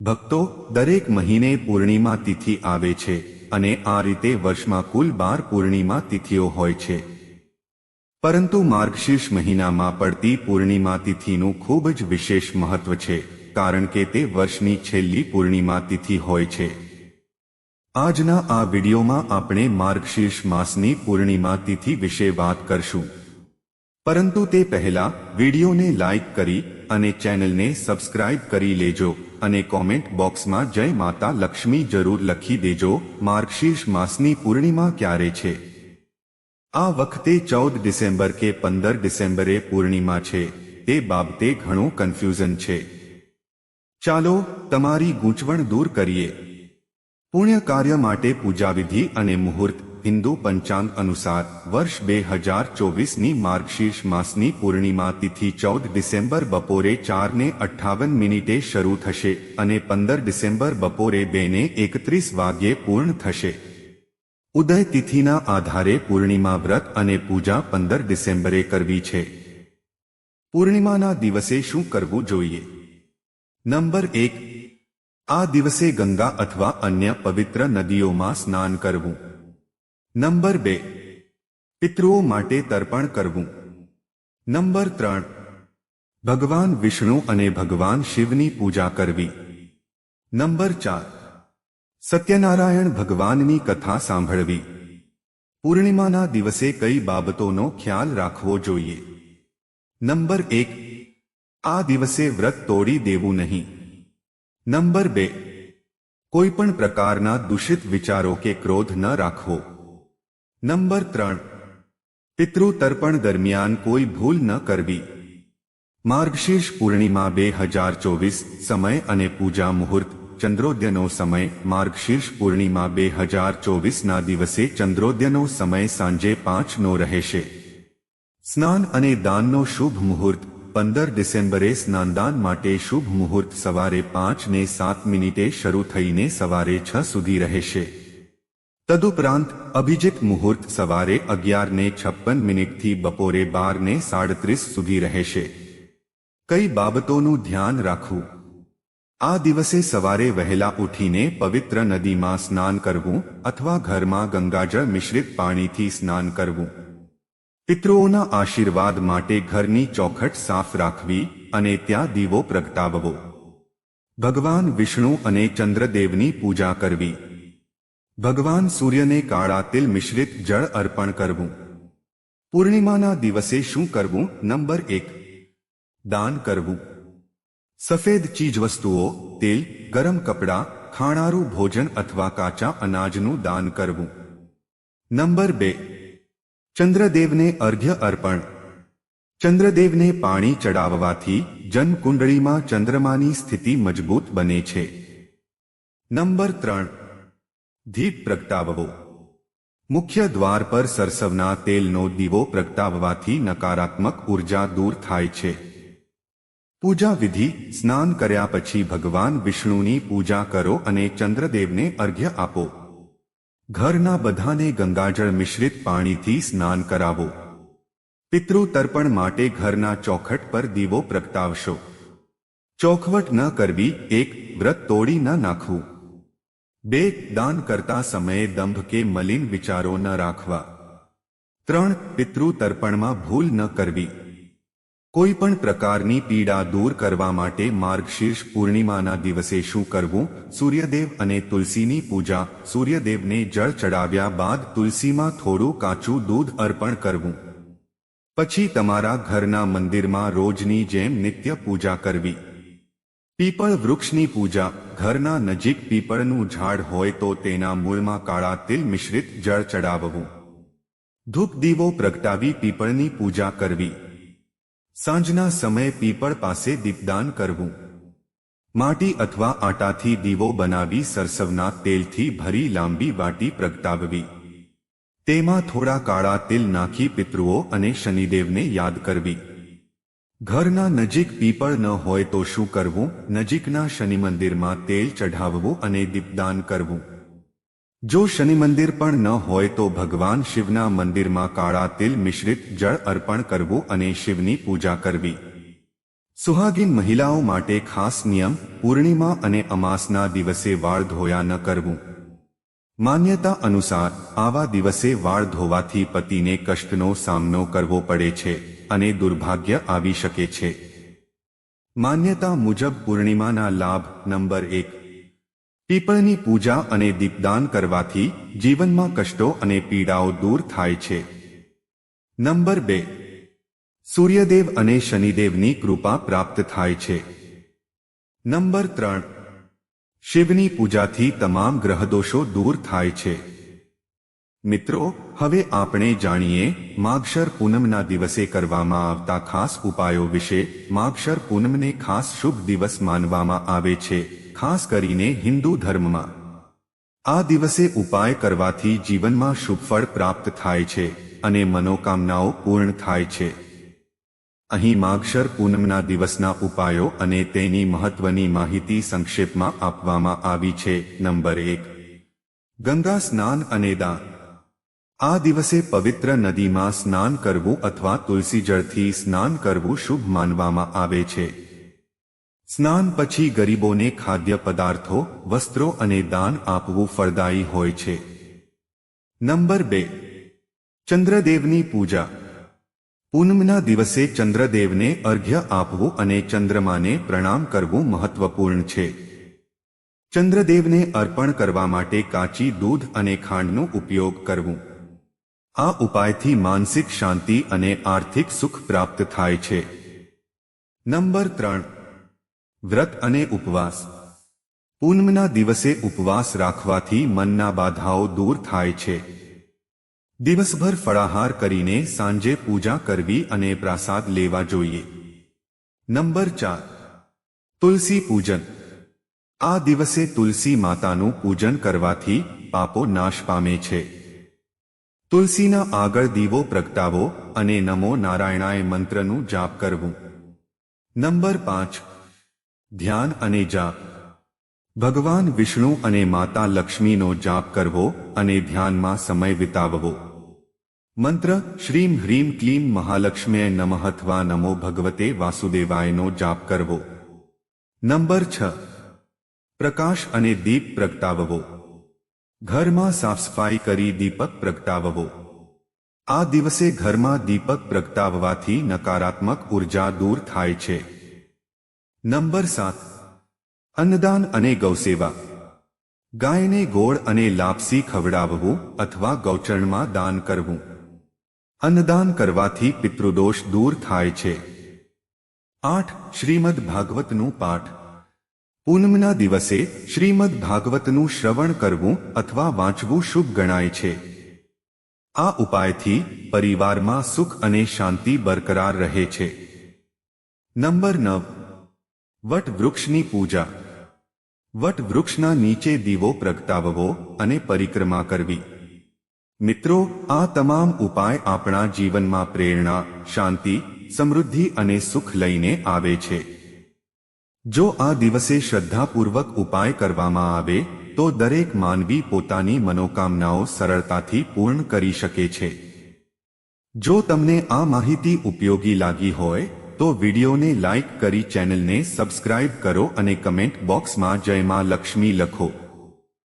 ભક્તો દરેક મહિને પૂર્ણિમા તિથિ આવે છે અને આ રીતે વર્ષમાં કુલ બાર પૂર્ણિમા તિથિઓ હોય છે. પરંતુ માર્ગશીર્ષ મહિનામાં પડતી પૂર્ણિમા તિથિનું ખૂબ જ વિશેષ મહત્વ છે, કારણ કે તે વર્ષની છેલ્લી પૂર્ણિમા તિથિ હોય છે. આજના આ વિડીયોમાં આપણે માર્ગશીર્ષ માસની પૂર્ણિમા તિથિ વિશે વાત કરશું. પરંતુ તે પહેલા વિડીયોને લાઇક કરી અને ચેનલને સબસ્ક્રાઇબ કરી લેજો. અને કોમેન્ટ બોક્સમાં જય માતા લક્ષ્મી જરૂર લખી દેજો. માર્ગશીર્ષ માસની પૂર્ણિમા ક્યારે છે? આ વખતે ચૌદ ડિસેમ્બર કે પંદર ડિસેમ્બરે પૂર્ણિમા છે. તે બાબતે ઘણું કન્ફ્યુઝન છે. ચાલો તમારી ગૂંચવણ દૂર કરીએ. પુણ્ય કાર્ય માટે પૂજાવિધિ અને મુહૂર્ત હિન્દુ પંચાંગ અનુસાર વર્ષ બે હજાર ચોવીસની માર્ગશીર્ષ માસની પૂર્ણિમા તિથિ ચૌદ ડિસેમ્બર બપોરે ચારને અઠ્ઠાવન મિનિટે શરૂ થશે અને પંદર ડિસેમ્બર બપોરે બેને એકત્રીસ વાગ્યે પૂર્ણ થશે. ઉદય તિથિના આધારે પૂર્ણિમા વ્રત અને પૂજા પંદર ડિસેમ્બરે કરવી છે. પૂર્ણિમાના દિવસે શું કરવું જોઈએ? નંબર એક. આ દિવસે ગંગા અથવા અન્ય પવિત્ર નદીઓમાં સ્નાન કરવું. નંબર બે. પિતૃઓ માટે તર્પણ કરવું. નંબર ત્રણ. ભગવાન વિષ્ણુ અને ભગવાન શિવની પૂજા કરવી. નંબર ચાર. સત્યનારાયણ ભગવાનની કથા સાંભળવી. પૂર્ણિમાના દિવસે કઈ બાબતોનો ખ્યાલ રાખવો જોઈએ? નંબર એક. આ દિવસે વ્રત તોડી દેવું નહીં. નંબર બે. કોઈ પણ પ્રકારના દૂષિત વિચારો કે ક્રોધ ન રાખવો. નંબર ત્રણ. પિતૃ તર્પણ દરમિયાન કોઈ ભૂલ ન કરવી. માર્ગશીર્ષ પૂર્ણિમા બે હજાર ચોવીસ, સમય અને પૂજા મુહૂર્ત, ચંદ્રોદયનો સમય, માર્ગશીર્ષ પૂર્ણિમા બે હજાર ચોવીસના દિવસે ચંદ્રોદયનો સમય સાંજે પાંચનો રહેશે. સ્નાન અને દાનનો શુભ મુહૂર્ત, પંદર ડિસેમ્બરે સ્નાનદાન માટે શુભ મુહૂર્ત સવારે પાંચ ને સાત મિનિટે શરૂ થઈને સવારે છ સુધી રહેશે. તદુપરાંત અભિજીત મુહૂર્ત સવારે અગિયારને છપ્પન મિનિટથી બપોરે બારને સાડત્રીસ સુધી રહેશે. કઈ બાબતોનું ધ્યાન રાખવું? આ દિવસે સવારે વહેલા ઉઠીને પવિત્ર નદીમાં સ્નાન કરવું અથવા ઘરમાં ગંગાજળ મિશ્રિત પાણીથી સ્નાન કરવું. પિતૃઓના આશીર્વાદ માટે ઘરની ચોખટ સાફ રાખવી અને ત્યાં દીવો પ્રગટાવવો. ભગવાન વિષ્ણુ અને ચંદ્રદેવની પૂજા કરવી. ભગવાન સૂર્યને કાળા તિલ મિશ્રિત જળ અર્પણ કરવું. પૂર્ણિમાના દિવસે શું કરવું? નંબર એક. દાન કરવું. સફેદ ચીજવસ્તુઓ, તેલ, ગરમ કપડાં, ખાણારું ભોજન અથવા કાચા અનાજનું દાન કરવું. નંબર બે. ચંદ્રદેવને અર્ઘ્ય અર્પણ. ચંદ્રદેવને પાણી ચડાવવાથી જન્મકુંડળીમાં ચંદ્રમાની સ્થિતિ મજબૂત બને છે. નંબર ત્રણ. દીપ પ્રગટાવવો મુખ્ય દ્વાર પર સરસવના તેલનો દીવો પ્રગટાવવાથી નકારાત્મક ઊર્જા દૂર થાય છે. પૂજા વિધિ, સ્નાન કર્યા પછી ભગવાન વિષ્ણુની પૂજા કરો અને ચંદ્રદેવને અર્ઘ્ય આપો. ઘરના બધાને ગંગાજળ મિશ્રિત પાણીથી સ્નાન કરાવો. પિતૃ તર્પણ માટે ઘરના ચોખટ પર દીવો પ્રગટાવશો. ચોખવટ ન કરવી, એક વ્રત તોડી ન નાખવું. બે દાન કરતા સમયે દંભ કે મલિન વિચારો ન રાખવા. ત્રણ પિતૃ તર્પણમાં ભૂલ ન કરવી. કોઈ પણ પ્રકારની પીડા દૂર કરવા માટે માર્ગશીર્ષ પૂર્ણિમાના દિવસે શું કરવું? સૂર્યદેવ અને તુલસીની પૂજા. સૂર્યદેવને જળ ચડાવ્યા બાદ તુલસીમાં થોડું કાચું દૂધ અર્પણ કરવું. પછી તમારા ઘરના મંદિરમાં રોજની જેમ નિત્ય પૂજા કરવી. પીપળ વૃક્ષની પૂજા. ઘરના નજીક પીપળનું ઝાડ હોય તો તેના મૂળમાં કાળા તિલ મિશ્રિત જળ ચડાવવું. ધૂપ દીવો પ્રગટાવી પીપળની પૂજા કરવી. સાંજના સમયે પીપળ પાસે દીપદાન કરવું. માટી અથવા આટાથી દીવો બનાવી સરસવના તેલથી ભરી લાંબી વાટી પ્રગટાવવી. તેમાં થોડા કાળા તિલ નાખી પિતૃઓ અને શનિદેવને યાદ કરવી. ઘરના નજીક પીપળ ન હોય તો શું કરવું? નજીકના શનિ મંદિરમાં તેલ ચઢાવવું અને દીપદાન કરવું. જો શનિ મંદિર પણ ન હોય તો ભગવાન શિવના મંદિરમાં કાળા તિલ મિશ્રિત જળ અર્પણ કરવું અને શિવની પૂજા કરવી. સુહાગીન મહિલાઓ માટે ખાસ નિયમ, પૂર્ણિમા અને અમાસના દિવસે વાળ ધોયા ન કરવું. માન્યતા અનુસાર, આવા દિવસે વાળ ધોવાથી પતિને કષ્ટનો સામનો કરવો પડે છે. અને દુર્ભાગ્ય આવી શકે છે. માન્યતા મુજબ પૂર્ણિમાના લાભ નંબર એક. પીપળની પૂજા અને દીપદાન કરવાથી જીવનમાં કષ્ટો અને પીડાઓ દૂર થાય છે. નંબર બે. સૂર્યદેવ અને શનિદેવની કૃપા પ્રાપ્ત થાય છે. નંબર ત્રણ. શિવની પૂજાથી તમામ ગ્રહદોષો દૂર થાય છે. મિત્રો, હવે આપણે જાણીએ માગશર પૂનમના દિવસે કરવામાં આવતા ખાસ ઉપાયો વિશે. માગશર પૂનમને ખાસ શુભ દિવસ માનવામાં આવે છે, ખાસ કરીને હિન્દુ ધર્મમાં. આ દિવસે ઉપાય કરવાથી જીવનમાં શુભ ફળ પ્રાપ્ત થાય છે અને મનોકામનાઓ પૂર્ણ થાય છે. અહીં માગશર પૂનમના દિવસના ઉપાયો અને તેની મહત્વની માહિતી સંક્ષેપમાં આપવામાં આવી છે. નંબર એક. ગંગા સ્નાન અને દાન. આ દિવસે પવિત્ર નદીમાં સ્નાન કરવું અથવા તુલસી જળથી સ્નાન કરવું શુભ માનવામાં આવે છે. સ્નાન પછી ગરીબોને ખાદ્ય પદાર્થો, વસ્ત્રો અને દાન આપવું ફળદાયી હોય છે. નંબર બે. ચંદ્રદેવની પૂજા. પૂનમના દિવસે ચંદ્રદેવને અર્ઘ્ય આપવું અને ચંદ્રમાને પ્રણામ કરવું મહત્વપૂર્ણ છે. ચંદ્રદેવને અર્પણ કરવા માટે કાચી દૂધ અને ખાંડનો ઉપયોગ કરવું. આ ઉપાયથી માનસિક શાંતિ અને આર્થિક સુખ પ્રાપ્ત થાય છે. નંબર ત્રણ. વ્રત અને ઉપવાસ. પૂનમના દિવસે ઉપવાસ રાખવાથી મનના બાધાઓ દૂર થાય છે. દિવસભર ફળાહાર કરીને સાંજે પૂજા કરવી અને પ્રસાદ લેવા જોઈએ. નંબર ચાર. તુલસી પૂજન. આ દિવસે તુલસી માતાનું પૂજન કરવાથી પાપો નાશ પામે છે. તુલસીના આગળ દીવો પ્રગટાવો અને નમો નારાયણાય મંત્રનું જાપ કરવું. નંબર પાંચ. ધ્યાન અને જાપ. ભગવાન વિષ્ણુ અને માતા લક્ષ્મીનો જાપ કરવો અને ધ્યાનમાં સમય વિતાવવો. મંત્ર શ્રીમ હ્રીમ ક્લીમ મહાલક્ષ્મીએ નમઃ નમો ભગવતે વાસુદેવાયનો જાપ કરવો. નંબર છ. પ્રકાશ અને દીપ પ્રગટાવવો. ઘરમાં સાફ સફાઈ કરી દીપક પ્રગટાવવો. આ દિવસે ઘરમાં દીપક પ્રગટાવવાથી નકારાત્મક ઊર્જા દૂર થાય છે. નંબર સાત. અન્નદાન અને ગૌસેવા. ગાયને ગોળ અને લાપસી ખવડાવવું અથવા ગૌચરણમાં દાન કરવું. અન્નદાન કરવાથી પિતૃદોષ દૂર થાય છે. આઠ. શ્રીમદ ભાગવતનું પાઠ. પૂનમના દિવસે શ્રીમદ ભાગવતનું શ્રવણ કરવું અથવા વાંચવું શુભ ગણાય છે. આ ઉપાયથી પરિવારમાં સુખ અને શાંતિ બરકરાર રહે છે. નંબર નવ. વટ વૃક્ષની પૂજા. વટ વૃક્ષના નીચે દીવો પ્રગટાવવો અને પરિક્રમા કરવી. મિત્રો, આ તમામ ઉપાય આપણા જીવનમાં પ્રેરણા, શાંતિ, સમૃદ્ધિ અને સુખ લઈને આવે છે. જો આ દિવસે શ્રદ્ધાપૂર્વક ઉપાય કરવામાં આવે, તો દરેક માનવી પોતાની મનોકામનાઓ સરળતાથી પૂર્ણ કરી શકે છે. જો તમને આ માહિતી ઉપયોગી લાગી હોય, તો વિડીયોને લાઇક કરી ચેનલને સબસ્ક્રાઇબ કરો અને કમેન્ટ બોક્સમાં જય માં લક્ષ્મી લખો.